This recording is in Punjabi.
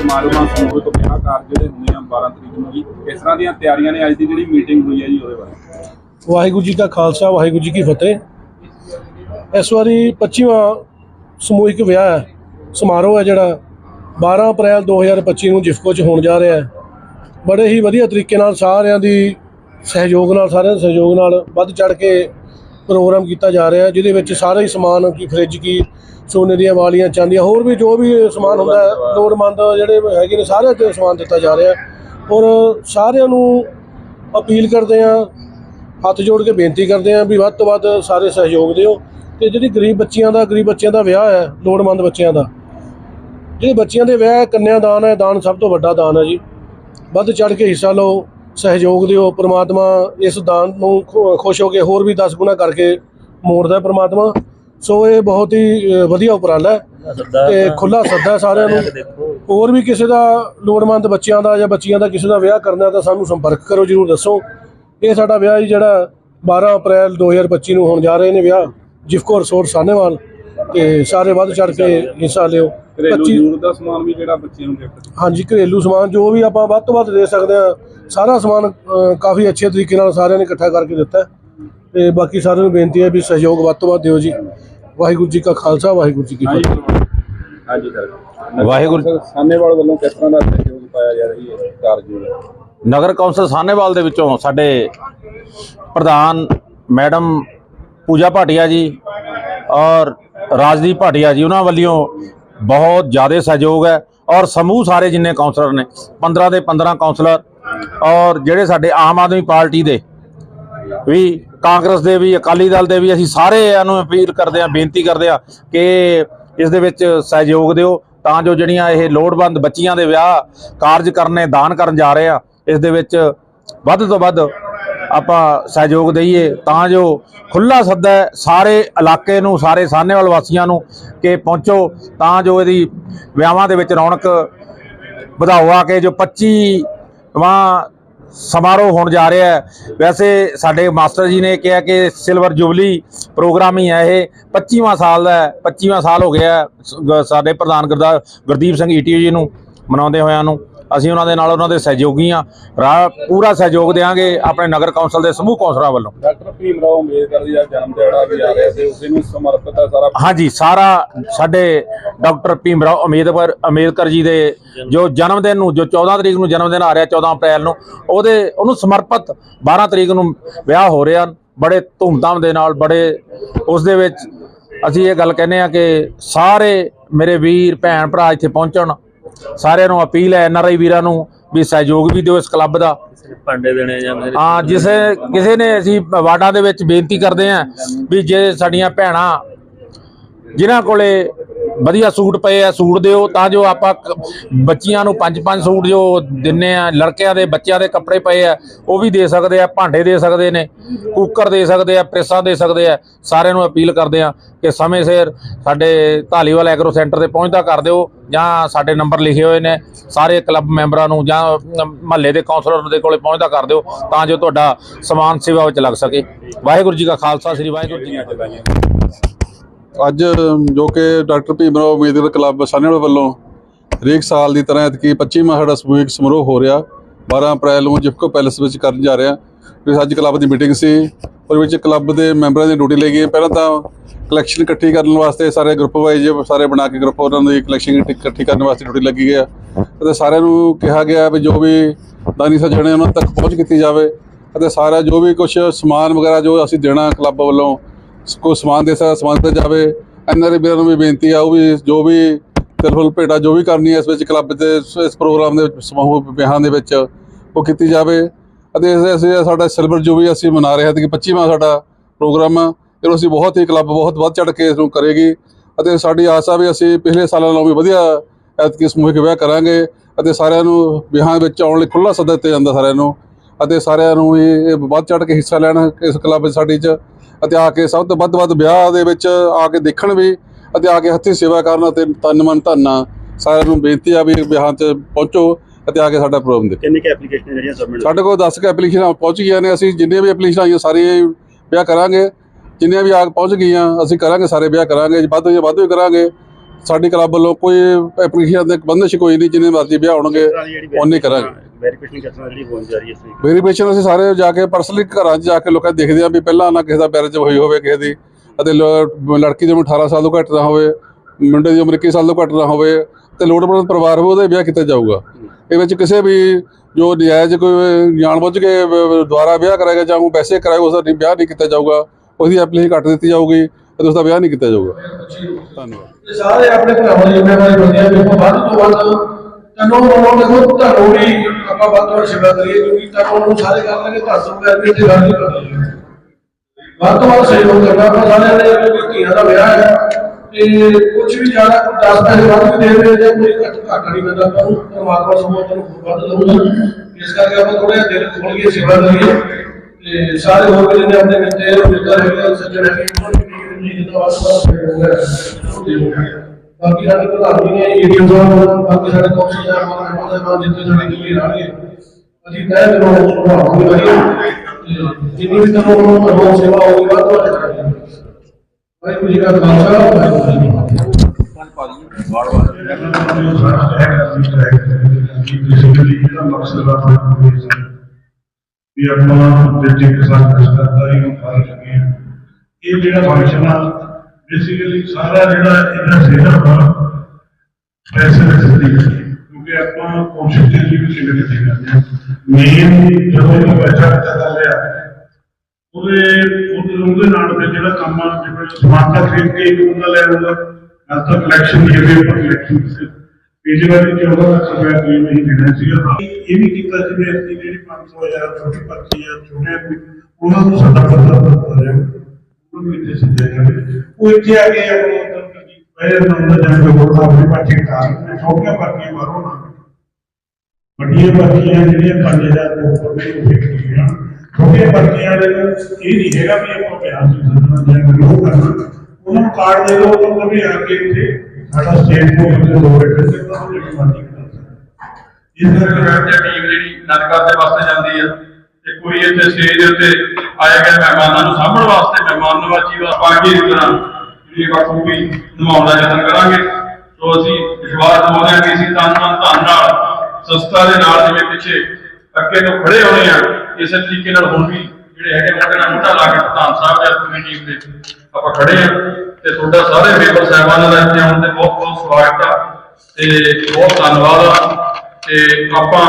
ਸਮਾਗਮਾਂ ਸਮੂਹਿਕ ਵਿਆਹ ਕਾਰਜ ਜਿਹੜੇ ਹੁੰਦੇ ਆ 12 ਤਰੀਕ ਨੂੰ ਜੀ, ਇਸ ਤਰ੍ਹਾਂ ਦੀਆਂ ਤਿਆਰੀਆਂ ਨੇ ਅੱਜ ਦੀ ਜਿਹੜੀ ਮੀਟਿੰਗ ਹੋਈ ਹੈ ਜੀ ਉਹਦੇ ਬਾਰੇ। ਵਾਹਿਗੁਰੂ ਜੀ ਕਾ ਖਾਲਸਾ, ਵਾਹਿਗੁਰੂ ਜੀ ਕੀ ਫਤਿਹ। ਇਸ ਵਾਰੀ 25ਵਾਂ ਸਮੂਹਿਕ ਵਿਆਹ ਹੈ, ਸਮਾਰੋਹ ਹੈ ਜਿਹੜਾ। 12 ਅਪ੍ਰੈਲ 2025 ਨੂੰ ਜਿਫਕੋ 'ਚ ਹੋਣ ਜਾ ਰਿਹਾ ਹੈ। ਬੜੇ ਹੀ ਵਧੀਆ ਤਰੀਕੇ ਨਾਲ ਸਾਰਿਆਂ ਦੀ ਸਹਿਯੋਗ ਨਾਲ, ਸਾਰਿਆਂ ਦੇ ਸਹਿਯੋਗ ਨਾਲ ਵੱਧ ਚੜ ਕੇ ਪ੍ਰੋਗਰਾਮ ਕੀਤਾ ਜਾ ਰਿਹਾ ਜਿਹਦੇ ਵਿੱਚ ਸਾਰਾ ਹੀ ਸਮਾਨ ਕੀ ਫ੍ਰਿਜ ਕੀ ਸੋਨੇ ਦੀਆਂ ਵਾਲੀਆਂ ਚਾਂਦੀਆਂ ਹੋਰ ਵੀ ਜੋ ਵੀ ਸਮਾਨ ਹੁੰਦਾ ਹੈ ਲੋੜਵੰਦ ਜਿਹੜੇ ਹੈਗੇ ਨੇ ਸਾਰਿਆਂ ਤੇ ਸਮਾਨ ਦਿੱਤਾ ਜਾ ਰਿਹਾ ਔਰ ਸਾਰਿਆਂ ਨੂੰ ਅਪੀਲ ਕਰਦੇ ਹਾਂ ਹੱਥ ਜੋੜ ਕੇ ਬੇਨਤੀ ਕਰਦੇ ਹਾਂ ਵੀ ਵੱਧ ਤੋਂ ਵੱਧ ਸਾਰੇ ਸਹਿਯੋਗ ਦਿਓ। ਤੇ ਜਿਹੜੀ ਗਰੀਬ ਬੱਚੀਆਂ ਦਾ ਗਰੀਬ ਬੱਚਿਆਂ ਦਾ ਵਿਆਹ ਹੈ ਲੋੜਵੰਦ ਬੱਚਿਆਂ ਦਾ ਜਿਹੜੇ ਬੱਚਿਆਂ ਦੇ ਵਿਆਹ ਕੰਨਿਆ ਦਾਨ ਹੈ ਦਾਨ ਸਭ ਤੋਂ ਵੱਡਾ ਦਾਨ ਹੈ ਜੀ। ਵੱਧ ਚੜ ਕੇ ਹਿੱਸਾ ਲਓ ਸਹਿਯੋਗ ਦਿਓ ਪ੍ਰਮਾਤਮਾ ਇਸ ਦਾਨ ਨੂੰ ਖੁਸ਼ ਹੋ ਕੇ ਹੋਰ ਵੀ 10 ਗੁਣਾ ਕਰਕੇ ਮੋੜਦਾ ਹੈ ਪ੍ਰਮਾਤਮਾ। ਸੋ ਇਹ ਬਹੁਤ ਹੀ ਵਧੀਆ ਉਪਰਾਲਾ ਹੈ ਤੇ ਖੁੱਲਾ ਸੱਦਾ ਹੈ ਸਾਰਿਆਂ ਨੂੰ। ਹੋਰ ਵੀ ਕਿਸੇ ਦਾ ਲੋੜਵੰਦ ਬੱਚਿਆਂ ਦਾ ਜਾਂ ਬੱਚੀਆਂ ਦਾ ਕਿਸੇ ਦਾ ਵਿਆਹ ਕਰਨਾ ਤਾਂ ਸਾਨੂੰ ਸੰਪਰਕ ਕਰੋ ਜਰੂਰ ਦੱਸੋ। ਇਹ ਸਾਡਾ ਵਿਆਹ ਜੀ ਜਿਹੜਾ 12 ਅਪ੍ਰੈਲ 2025 ਨੂੰ ਹੋਣ ਜਾ ਰਹੇ ਨੇ ਵਿਆਹ ਜਿਫਕੋ ਰਿਸੋਰਟ ਸਾਹਨੇਵਾਲ ਤੇ ਸਾਰੇ ਵੱਧ ਚੜ ਕੇ ਹਿੱਸਾ ਲਿਓ। ਘਰੇਲੂ 25 ਜ਼ਰੂਰਤ ਦਾ ਸਮਾਨ ਵੀ ਜਿਹੜਾ ਬੱਚਿਆਂ ਨੂੰ ਗਿਫਟ ਹਾਂਜੀ ਘਰੇਲੂ ਸਮਾਨ ਜੋ ਵੀ ਆਪਾਂ ਵੱਧ ਤੋਂ ਵੱਧ ਦੇ ਸਕਦੇ ਆ ਸਾਰਾ ਸਮਾਨ ਕਾਫੀ ਅੱਛੇ ਤਰੀਕੇ ਨਾਲ ਸਾਰਿਆਂ ਨੇ ਇਕੱਠਾ ਕਰਕੇ ਦਿੱਤਾ ਹੈ। ਤੇ ਬਾਕੀ ਸਾਰਿਆਂ ਨੂੰ ਬੇਨਤੀ ਹੈ ਵੀ ਸਹਿਯੋਗ ਵੱਧ ਤੋਂ ਵੱਧ ਦਿਓ ਜੀ। ਵਾਹਿਗੁਰੂ ਜੀ ਕਾ ਖਾਲਸਾ ਵਾਹਿਗੁਰੂ ਜੀ ਕੀ ਫਤਿਹ। ਹਾਂਜੀ ਸਰ। ਵਾਹਿਗੁਰੂ- ਸਾਨੇਵਾਲ ਵੱਲੋਂ ਕਿਸ ਤਰ੍ਹਾਂ ਦਾ ਸਹਿਯੋਗ ਪਾਇਆ ਜਾ ਰਹੀ ਹੈ ਕਾਰਜ ਨੂੰ ਨਗਰ ਕੌਂਸਲ ਸਾਹਨੇਵਾਲ ਦੇ ਵਿੱਚੋਂ ਸਾਡੇ ਪ੍ਰਧਾਨ ਮੈਡਮ ਪੂਜਾ ਭਾਟੀਆ ਜੀ ਔਰ ਰਾਜਦੀਪ ਭਾਟੀਆ ਜੀ ਉਹਨਾਂ ਵੱਲੋਂ ਬਹੁਤ ਜ਼ਿਆਦਾ ਸਹਿਯੋਗ ਹੈ। ਔਰ ਸਮੂਹ ਸਾਰੇ ਜਿੰਨੇ ਕਾਉਂਸਲਰ ਨੇ 15 ਦੇ 15 ਕਾਉਂਸਲਰ ਔਰ ਜਿਹੜੇ ਸਾਡੇ ਆਮ ਆਦਮੀ ਪਾਰਟੀ ਦੇ ਵੀ ਕਾਂਗਰਸ ਦੇ ਵੀ, ਅਕਾਲੀ ਦਲ ਦੇ ਵੀ, ਅਸੀਂ ਸਾਰੇ ਨੂੰ ਅਪੀਲ ਕਰਦੇ ਹਾਂ, ਬੇਨਤੀ ਕਰਦੇ ਹਾਂ ਕਿ ਇਸ ਦੇ ਵਿੱਚ ਸਹਿਯੋਗ ਦਿਓ, ਤਾਂ ਜੋ ਜਿਹੜੀਆਂ ਇਹ ਲੋੜਵੰਦ ਬੱਚੀਆਂ ਦੇ ਵਿਆਹ ਕਾਰਜ ਕਰਨੇ, ਦਾਨ ਕਰਨ ਜਾ ਰਹੇ ਆ ਇਸ ਦੇ ਵਿੱਚ ਵੱਧ ਤੋਂ ਵੱਧ ਆਪਾਂ ਸਹਿਯੋਗ ਦਈਏ, ਤਾਂ ਜੋ ਖੁੱਲਾ ਸੱਦਾ ਸਾਰੇ ਇਲਾਕੇ ਨੂੰ, ਸਾਰੇ ਸਾਹਨੇਵਾਲ ਵਾਸੀਆਂ ਨੂੰ ਕਿ ਪਹੁੰਚੋ, ਤਾਂ ਜੋ ਇਹਦੀ ਵਿਆਹਾਂ ਦੇ ਵਿੱਚ ਰੌਣਕ ਵਧਾਓ ਆ ਕੇ, ਜੋ 25 ਵਾਂ ਸਮਾਰੋਹ ਹੋਣ ਜਾ ਰਿਹਾ ਹੈ। ਵੈਸੇ ਸਾਡੇ ਮਾਸਟਰ ਜੀ ਨੇ ਕਿਹਾ ਕਿ ਸਿਲਵਰ ਜੁਬਲੀ ਪ੍ਰੋਗਰਾਮ ਹੀ ਹੈ ਇਹ। 25ਵਾਂ ਸਾਲ ਦਾ ਹੈ 25ਵਾਂ ਸਾਲ ਹੋ ਗਿਆ ਗ- ਸਾਡੇ ਪ੍ਰਧਾਨ ਗੁਰਦਾ, ਗੁਰਦੀਪ ਸਿੰਘ ਈਟੀਓ ਜੀ ਨੂੰ ਮਨਾਉਂਦੇ ਹੋਇਆਂ ਨੂੰ। ਅਸੀਂ ਉਹਨਾਂ ਦੇ ਨਾਲ ਉਹਨਾਂ ਦੇ ਸਹਿਯੋਗੀ ਰਾ- ਪੂਰਾ ਸਹਿਯੋਗ ਦੇਵਾਂਗੇ ਆਪਣੇ ਨਗਰ ਕੌਂਸਲ ਦੇ ਸਮੂਹ ਕੌਂਸਲਰਾਂ ਵੱਲੋਂ। ਡਾਕਟਰ ਭੀਮ ਰਾਓ ਅੰਬੇਦਕਰ ਜੀ ਦਾ ਜਨਮ ਦਿਹਾੜਾ ਵੀ ਆ ਰਿਹਾ ਤੇ ਉਸੇ ਨੂੰ ਸਮਰਪਿਤ ਹੈ ਸਾਰਾ ਹਾਂਜੀ ਸਾਰਾ ਸਾਡੇ ਡਾਕਟਰ ਭੀਮਰਾਓ ਅੰਬੇਦਕਰ ਅੰਬੇਦਕਰ ਜੀ ਦੇ ਜੋ ਜਨਮ ਦਿਨ ਨੂੰ ਜੋ 14 ਤਰੀਕ ਨੂੰ ਜਨਮ ਦਿਨ ਆ ਰਿਹਾ 14 ਅਪ੍ਰੈਲ ਨੂੰ ਉਹਦੇ ਉਹਨੂੰ ਸਮਰਪਿਤ 12 ਤਰੀਕ ਨੂੰ ਵਿਆਹ ਹੋ ਰਿਹਾ। ਬੜੇ ਧੂਮਧਾਮ ਦੇ ਨਾਲ ਬੜੇ ਉਸ ਦੇ ਵਿੱਚ ਅਸੀਂ ਇਹ ਗੱਲ ਕਹਿੰਦੇ ਆ ਕਿ ਸਾਰੇ ਮੇਰੇ ਵੀਰ ਭੈਣ ਭਰਾ ਇੱਥੇ ਪਹੁੰਚਣ। ਸਾਰਿਆਂ ਨੂੰ ਅਪੀਲ ਹੈ ਐਨਆਰਆਈ ਵੀਰਾਂ ਨੂੰ ਵੀ ਸਹਿਯੋਗ ਵੀ ਦਿਓ ਇਸ ਕਲੱਬ ਦਾ। ਭਾਂਡੇ ਦੇਣੇ ਜਾਂ ਮੇਰੇ ਹਾਂ ਜਿਸੇ ਕਿਸੇ ਨੇ ਅਸੀਂ ਵਾਰਡਾਂ ਦੇ ਵਿੱਚ ਬੇਨਤੀ ਕਰਦੇ ਆਂ ਵੀ ਜੇ ਸਾਡੀਆਂ ਭੈਣਾਂ ਜਿਨ੍ਹਾਂ ਕੋਲੇ ਵਧੀਆ ਸੂਟ ਪਏ ਆ, ਸੂਟ ਦਿਓ, ਤਾਂ ਜੋ ਆਪਾਂ ਕ- ਬੱਚੀਆਂ ਨੂੰ ਪੰਜ ਪੰਜ ਸੂਟ ਜੋ ਦਿੰਨੇ ਆ, ਲੜਕਿਆਂ ਦੇ, ਬੱਚਿਆਂ ਦੇ ਕੱਪੜੇ ਪਏ ਆ, ਉਹ ਵੀ ਦੇ ਸਕਦੇ ਆ, ਭਾਂਡੇ ਦੇ ਸਕਦੇ ਨੇ, ਕੁੱਕਰ ਦੇ ਸਕਦੇ ਆ, ਪ੍ਰੈਸਾਂ ਦੇ ਸਕਦੇ ਆ, ਸਾਰਿਆਂ ਨੂੰ ਅਪੀਲ ਕਰਦੇ ਆ ਕਿ ਸਮੇਂ ਸਿਰ ਸਾਡੇ ਢਾਲੀਵਾਲ ਐਗਰੋ ਸੈਂਟਰ ਤੇ ਪਹੁੰਚਦਾ ਕਰ ਦਿਓ, ਜਾਂ ਸਾਡੇ ਨੰਬਰ ਲਿਖੇ ਹੋਏ ਨੇ, ਸਾਰੇ ਕਲੱਬ ਮੈਂਬਰਾਂ ਨੂੰ ਜਾਂ ਮਹੱਲੇ ਦੇ ਕਾਉਂਸਲਰ ਦੇ ਕੋਲੇ ਪਹੁੰਚਦਾ ਕਰ ਦਿਓ, ਤਾਂ ਜੋ ਤੁਹਾਡਾ ਸਮਾਨ ਸੇਵਾ ਵਿੱਚ ਲੱਗ ਸਕੇ। ਵਾਹਿਗੁਰੂ ਜੀ ਕਾ ਖਾਲਸਾ, ਸ੍ਰੀ ਵਾਹਿਗੁਰੂ ਜੀ ਕੀ ਫਤਿਹ। ਅੱਜ ਜੋ ਕਿ ਡਾਕਟਰ ਭੀਮਰਾਓ ਅੰਬੇਦਕਰ ਕਲੱਬ ਸਾਨੇਵਾਲ ਵੱਲੋਂ ਹਰੇਕ ਸਾਲ ਦੀ ਤਰ੍ਹਾਂ ਐਤਕੀ 25ਵਾਂ ਸਾਡਾ ਸਮੂਹਿਕ ਸਮਾਰੋਹ ਹੋ ਰਿਹਾ। 12 ਅਪ੍ਰੈਲ ਨੂੰ ਜਿਫਕੋ ਪੈਲੇਸ ਵਿੱਚ ਕਰਨ ਜਾ ਰਿਹਾ। ਤੇ ਅੱਜ ਕਲੱਬ ਦੀ ਮੀਟਿੰਗ ਸੀ। ਉਹਦੇ ਵਿੱਚ ਕਲੱਬ ਦੇ ਮੈਂਬਰਾਂ ਦੀ ਡਿਊਟੀ ਲਈ ਗਈ। ਪਹਿਲਾਂ ਤਾਂ ਕਲੈਕਸ਼ਨ ਇਕੱਠੀ ਕਰਨ ਵਾਸਤੇ ਸਾਰੇ ਗਰੁੱਪ ਵਾਈਜ਼ ਸਾਰੇ ਬਣਾ ਕੇ ਗਰੁੱਪ ਉਹਨਾਂ ਦੀ ਕਲੈਕਸ਼ਨ ਇਕੱਠੀ ਕਰਨ ਵਾਸਤੇ ਡਿਊਟੀ ਲੱਗੀ ਗਿਆ ਅਤੇ ਸਾਰਿਆਂ ਨੂੰ ਕਿਹਾ ਗਿਆ ਵੀ ਜੋ ਵੀ ਦਾਨੀ ਸੱਜਣੇ ਉਹਨਾਂ ਤੱਕ ਪਹੁੰਚ ਕੀਤੀ ਜਾਵੇ। ਅਤੇ ਸਾਰਾ ਜੋ ਵੀ ਕੁਝ ਸਮਾਨ ਵਗੈਰਾ ਜੋ ਅਸੀਂ ਦੇਣਾ ਕਲੱਬ ਵੱਲੋਂ ਕੋਈ ਸਮਾਨ ਦੇ ਸਕਦਾ ਸਮਾਨ ਦਿੱਤਾ ਜਾਵੇ ਐਨਆਰਆਈ ਵੀਰਾਂ ਨੂੰ ਵੀ ਬੇਨਤੀ ਆ, ਉਹ ਵੀ ਜੋ ਵੀ ਤਿਲਫੁਲ ਭੇਟਾ ਜੋ ਵੀ ਕਰਨੀ ਹੈ ਇਸ ਵਿੱਚ ਕਲੱਬ ਦੇ ਇਸ ਪ੍ਰੋਗਰਾਮ ਦੇ ਵਿੱਚ, ਸਮੂਹ ਵਿਆਹਾਂ ਦੇ ਵਿੱਚ ਉਹ ਕੀਤੀ ਜਾਵੇ। ਅਤੇ ਇਸ ਅਸੀਂ ਸਾਡਾ ਸਿਲਵਰ ਜੂਬਲੀ ਅਸੀਂ ਮਨਾ ਰਹੇ ਹਾਂ ਕਿ 25ਵਾਂ ਸਾਡਾ ਪ੍ਰੋਗਰਾਮ ਆ। ਇਹਨੂੰ ਅਸੀਂ ਬਹੁਤ ਹੀ ਕਲੱਬ ਬਹੁਤ ਵੱਧ ਚੜ ਕੇ ਇਸ ਨੂੰ ਕਰੇਗੀ। ਅਤੇ ਸਾਡੀ ਆਸ ਆ ਵੀ ਅਸੀਂ ਪਿਛਲੇ ਸਾਲਾਂ ਨਾਲੋਂ ਵੀ ਵਧੀਆ ਐਤਕੀ ਸਮੂਹਿਕ ਵਿਆਹ ਕਰਾਂਗੇ। ਅਤੇ ਸਾਰਿਆਂ ਨੂੰ ਵਿਆਹਾਂ ਵਿੱਚ ਆਉਣ ਲਈ ਖੁੱਲ੍ਹਾ ਸੱਦਾ ਦਿੱਤਾ ਜਾਂਦਾ ਸਾਰਿਆਂ ਨੂੰ। ਅਤੇ ਸਾਰਿਆਂ ਨੂੰ ਇਹ ਇਹ ਵੱਧ ਚੜ ਕੇ ਹਿੱਸਾ ਲੈਣ ਇਸ ਕਲੱਬ ਵਿੱਚ ਸਾਡੀ 'ਚ। ਅਤੇ ਆ ਕੇ ਸਭ ਤੋਂ ਵੱਧ ਵੱਧ ਵਿਆਹ ਦੇ ਵਿੱਚ ਆ ਕੇ ਦੇਖਣ ਵੀ ਅਤੇ ਆ ਕੇ ਹੱਥੀਂ ਸੇਵਾ ਕਰਨ ਅਤੇ ਤਨ ਮਨ ਧੰਨਾ ਸਾਰਿਆਂ ਨੂੰ ਬੇਨਤੀ ਆ ਵੀ ਵਿਆਹਾਂ 'ਚ ਪਹੁੰਚੋ ਅਤੇ ਆ ਕੇ ਸਾਡਾ ਪ੍ਰੋਗਰਾਮ ਦੇਖੋ। ਕਿੰਨੀ ਕਿ ਐਪਲੀਕੇਸ਼ਨ ਜਿਹੜੀਆਂ ਸਬਮਿਟ ਸਾਡੇ ਕੋਲ 10 ਕੁ ਐਪਲੀਕੇਸ਼ਨਾਂ ਪਹੁੰਚ ਗਈਆਂ ਨੇ। ਅਸੀਂ ਜਿੰਨੀਆਂ ਵੀ ਐਪਲੀਕੇਸ਼ਨਾਂ ਆਈਆਂ ਸਾਰੀਆਂ ਵਿਆਹ ਕਰਾਂਗੇ। ਜਿੰਨੀਆਂ ਵੀ ਆ ਪਹੁੰਚ ਗਈਆਂ ਅਸੀਂ ਕਰਾਂਗੇ ਸਾਰੇ ਵਿਆਹ ਕਰਾਂਗੇ। ਜੇ ਵੱਧ ਹੋਈਆਂ ਵੱਧ ਵੀ ਕਰਾਂਗੇ। ਸਾਡੀ ਕਲੱਬ ਵੱਲੋਂ ਕੋਈ ਐਪਲੀਕੇਸ਼ਨ ਦੇ ਬੰਦਿਸ਼ ਕੋਈ ਨਹੀਂ ਜਿੰਨੇ ਮਰਜ਼ੀ ਵਿਆਹ ਹੋਣਗੇ ਉਹਨੇ ਕਰਾਂਗੇ। ਵੈਰੀਫਿਕੇਸ਼ਨ ਕਿਸ ਤਰ੍ਹਾਂ ਜਿਹੜੀ ਹੋਣ ਜਾ ਰਹੀ ਹੈ ਇਸ ਤਰੀਕੇ ਵੈਰੀਫਿਕੇਸ਼ਨ ਅਸੀਂ ਸਾਰੇ ਜਾ ਕੇ ਪਰਸਨਲੀ ਘਰਾਂ 'ਚ ਜਾ ਕੇ ਲੋਕਾਂ ਦੇਖਦੇ ਆ ਵੀ ਪਹਿਲਾਂ ਨਾ ਕਿਸੇ ਦਾ ਮੈਰਿਜ ਹੋਈ ਹੋਵੇ ਕਿਸੇ ਦੀ ਅਤੇ ਲੜਕੀ ਦੀ ਉਮਰ 18 ਸਾਲ ਤੋਂ ਘੱਟ ਨਾ ਹੋਵੇ ਮੁੰਡੇ ਦੀ ਉਮਰ 21 ਸਾਲ ਤੋਂ ਘੱਟ ਨਾ ਹੋਵੇ ਤੇ ਲੋੜਵੰਦ ਪਰਿਵਾਰ ਹੋਵੇ ਉਹਦਾ ਵਿਆਹ ਕੀਤਾ ਜਾਊਗਾ। ਇਹ ਵਿੱਚ ਕਿਸੇ ਵੀ ਜੋ ਨਜਾਇਜ਼ ਕੋਈ ਜਾਣਬੁੱਝ ਕੇ ਵ- ਵ- ਦੁਬਾਰਾ ਵਿਆਹ ਕਰਾਏਗਾ ਜਾਂ ਉਹ ਵੈਸੇ ਕਰਾਏਗਾ ਉਸ ਦਾ ਵਿਆਹ ਨਹੀਂ ਕੀਤਾ ਜਾਊਗਾ ਉਹਦੀ ਐਪਲੀਕੇਸ਼ਨ ਕੱਟ ਦਿੱਤੀ ਜਾਊਗੀ ਅਤੇ ਉਸ ਦਾ ਵਿਆਹ ਨਹੀਂ ਕੀਤਾ ਜਾਊਗਾ। ਧੰਨਵਾਦ। ਸਾਰੇ ਆਪਣੇ ਭਰਾਵਾਂ ਦੀ ਜ਼ਿੰਮੇਵਾਰੀ ਬਣਦੀ ਹੈ। ਦੇਖੋ ਵੱਧ ਤੋਂ ਵੱਧ ਤਨੋਂ ਮਨੋਂ ਦੇਖੋ ਤੁਹਾਨੂੰ ਵੀ ਆਪਾਂ ਵੱਧ ਤੋਂ ਵੱਧ ਸੇਵਾ ਕਰੀਏ ਕਿਉਂਕਿ ਤਨੋਂ ਨੂੰ ਸਾਰੇ ਕਰ ਲਾਂਗੇ ਘਰ ਤੋਂ ਬੈਠ ਕੇ ਤੇ ਗੱਲ ਨਹੀਂ ਕਰਨੀ ਵੱਧ ਤੋਂ ਵੱਧ ਸਹਿਯੋਗ ਕਰਨਾ ਆਪਾਂ ਸਾਰਿਆਂ ਨੇ ਕਿਉਂਕਿ ਧੀਆਂ ਦਾ ਵਿਆਹ ਹੈ ਤੇ ਕੁਝ ਵੀ ਜ਼ਿਆਦਾ 10 ਪੈਸੇ ਵੱਧ ਵੀ ਦੇ ਦੇ ਜਾਂ ਕੋਈ ਘੱਟ ਘੱਟ ਨਹੀਂ ਪੈਂਦਾ ਆਪਾਂ ਨੂੰ ਪਰਮਾਤਮਾ ਸਭ ਨੂੰ ਵੱਧ ਦਊਗਾ ਇਸ ਕਰਕੇ ਆਪਾਂ ਥੋੜਾ ਜਿਹਾ ਦਿਲ ਖੋਲ ਕੇ ਸੇਵਾ ਕਰੀਏ ਤੇ ਸਾਰੇ ਲੋਕ ਜਿਹਨੇ ਆਪਣੇ ਮਿੱਤੇ ਮਿੱਤਰ ਹੈਗੇ ਸੱਜਣ ਹੈਗੇ ਉਹਨਾਂ ਨੂੰ ਵੀ ਜਿੰਨਾ ਵੱਧ ਤੋਂ ਵੱਧ ਸਹਿਯੋਗ ਹੈ ਬਾਕੀ ਸਾਡੇ ਪ੍ਰਧਾਨ ਜੀ ਨੇ ਏਡੀਐਮ ਸਾਹਿਬ ਬਾਕੀ ਸਾਡੇ ਕੌਂਸਲਰ ਸਾਹਿਬ ਦੇ ਨਾਲ ਜਿੱਥੇ ਸਾਡੇ ਦਿੱਲੀ ਰਹਿਣਗੇ ਅਸੀਂ ਤੈਅ ਦਿਲੋਂ ਸੁਭਾਵਾਂਗੇ ਵਧੀਆ ਤੇ ਜਿੰਨੀ ਵੀ ਤੁਹਾਨੂੰ ਪ੍ਰਭੂ ਸੇਵਾ ਹੋਊਗੀ ਵੱਧ ਤੋਂ ਵੱਧ ਕਰਾਂਗੇ ਵਾਹਿਗੁਰੂ ਜੀ ਕਾ ਖਾਲਸਾ ਵਾਹਿਗੁਰੂ ਜੀ ਕੀ ਫਤਿਹ ਵੀ ਆਪਣਾ ਦਿੱਤੇ ਕਿਸਾਨ ਦਸਤਾਰੀ ਨੂੰ ਕਰ ਲਗੇ ਇਹ ਜਿਹੜਾ ਫੰਕਸ਼ਨ ਆ ਬੇਸਿਕਲੀ ਸਾਰਾ ਜਿਹੜਾ ਇਹਨਾਂ ਸੇਵਾ ਦਾ ਪੈਸੇ ਦੇ ਦਿੱਤੀ ਕਿਉਂਕਿ ਆਪਾਂ ਕੋਸ਼ਿਸ਼ ਕੀਤੀ ਵੀ ਕਿਵੇਂ ਕਿਤੇ ਕਰਦੇ ਹਾਂ। ਮੇਨ ਜਦੋਂ ਇਹ ਪੈਸਾ ਇਕੱਠਾ ਕਰ ਲਿਆ ਉਹਦੇ ਉਹਦੇ ਉਹਦੇ ਨਾਲ ਫਿਰ ਜਿਹੜਾ ਕੰਮ ਆ ਜਿਵੇਂ ਸਮਾਨ ਦਾ ਖਰੀਦ ਕੇ ਇੱਕ ਬੰਦਾ ਲੈ ਆਉਂਦਾ ਅੱਜ ਤੱਕ ਕਲੈਕਸ਼ਨ ਦੀ ਵੀ ਪਰ ਕਲੈਕਸ਼ਨ ਸੀ ਪਿਛਲੀ ਵਾਰੀ 14 ਲੱਖ ਰੁਪਏ ਦੀ ਨਹੀਂ ਦੇਣਾ ਸੀਗਾ। ਇਹ ਵੀ ਕੀਤਾ ਸੀ ਵੀ ਅਸੀਂ ਜਿਹੜੀ 500 ਹਜ਼ਾਰ ਛੋਟੀ ਪਰਚੀ ਆ ਛੋਟੇ ਆਦਮੀ, ਉਹਨਾਂ ਨੂੰ ਸਾਡਾ ਪੱਤਾ ਪੱਤਾ ਰਿਹਾ। ਉਹ ਇੱਥੇ ਸੱਜਿਆ ਜਾਵੇ ਉਹ ਇੱਥੇ ਆ ਪਹਿਲੇ ਨੰਬਰ ਜਾਂ ਕੇ ਹੋਰ ਆਪਣੀ ਪਰਚੀ ਕਾਰ ਛੋਟੀਆਂ ਪਰਚੀਆਂ ਬਾਹਰੋਂ ਨਾ ਵੱਡੀਆਂ ਪਰਚੀਆਂ ਜਿਹੜੀਆਂ 5000 ਤੋਂ ਉੱਪਰ ਨਹੀਂ ਹੋ ਛੋਟੀਆਂ ਪਰਚੀਆਂ ਵਾਲੇ ਇਹ ਨਹੀਂ ਹੈਗਾ ਵੀ ਆਪਾਂ ਬਿਆਨ ਚ ਸੱਜਣਾ ਜਾਂ ਗਰੋਹ ਕਰਨਾ ਉਹਨਾਂ ਨੂੰ ਕਾਰਡ ਦੇ ਦਿਓ ਉਹ ਵੀ ਆ ਕੇ ਇੱਥੇ ਸਾਡਾ ਸਟੇਟ ਤੋਂ ਕਿਤੇ ਦੋ ਤੇ ਉਹਨਾਂ ਨੂੰ ਜਿਹੜੀ ਮਰਜ਼ੀ ਇਸ ਕਰਕੇ ਦੀ ਟੀਮ ਜਿਹੜੀ ਨਨਕਾਰ ਦੇ ਵਾਸਤੇ ਜਾਂਦੀ ਹੈ ਤੇ ਕੋਈ ਇੱਥੇ ਸਟੇਜ ਉੱਤੇ ਆਏ ਗਏ ਮਹਿਮਾਨਾਂ ਨੂੰ ਸਾਂਭਣ ਵਾਸਤੇ, ਮਹਿਮਾਨ ਨਵਾਜੀ ਦਾ ਪਾਗੀ ਦੀ ਤਰ੍ਹਾਂ ਜਿਹੜੀ ਬਖੂਬੀ ਨਿਭਾਉਣ ਦਾ ਯਤਨ ਕਰਾਂਗੇ। ਸੋ ਅਸੀਂ ਵਿਸ਼ਵਾਸ ਦਿਵਾਉਂਦੇ ਹਾਂ ਕਿ ਅਸੀਂ ਤਨ ਮਨ ਧਨ ਨਾਲ ਸੰਸਥਾ ਦੇ ਨਾਲ ਜਿਵੇਂ ਪਿੱਛੇ ਅੱਗੇ ਤੋਂ ਖੜੇ ਹੋਏ ਆ ਇਸੇ ਤਰੀਕੇ ਨਾਲ ਹੁਣ ਵੀ ਜਿਹੜੇ ਹੈਗੇ ਮੋਢੇ ਨਾਲ ਮੋਢਾ ਲਾ ਕੇ ਪ੍ਰਧਾਨ ਸਾਹਿਬ ਜਾਂ ਪੂਰੀ ਟੀਮ ਦੇ ਆਪਾਂ ਖੜੇ ਆ ਤੇ ਤੁਹਾਡਾ ਸਾਰੇ ਮੇਬਰ ਸਾਹਿਬਾਨਾਂ ਦਾ ਇੱਥੇ ਆਉਣ ਤੇ ਬਹੁਤ ਬਹੁਤ ਸਵਾਗਤ ਆ। ਤੇ ਬਹੁਤ ਧੰਨਵਾਦ ਆ। ਤੇ ਆਪਾਂ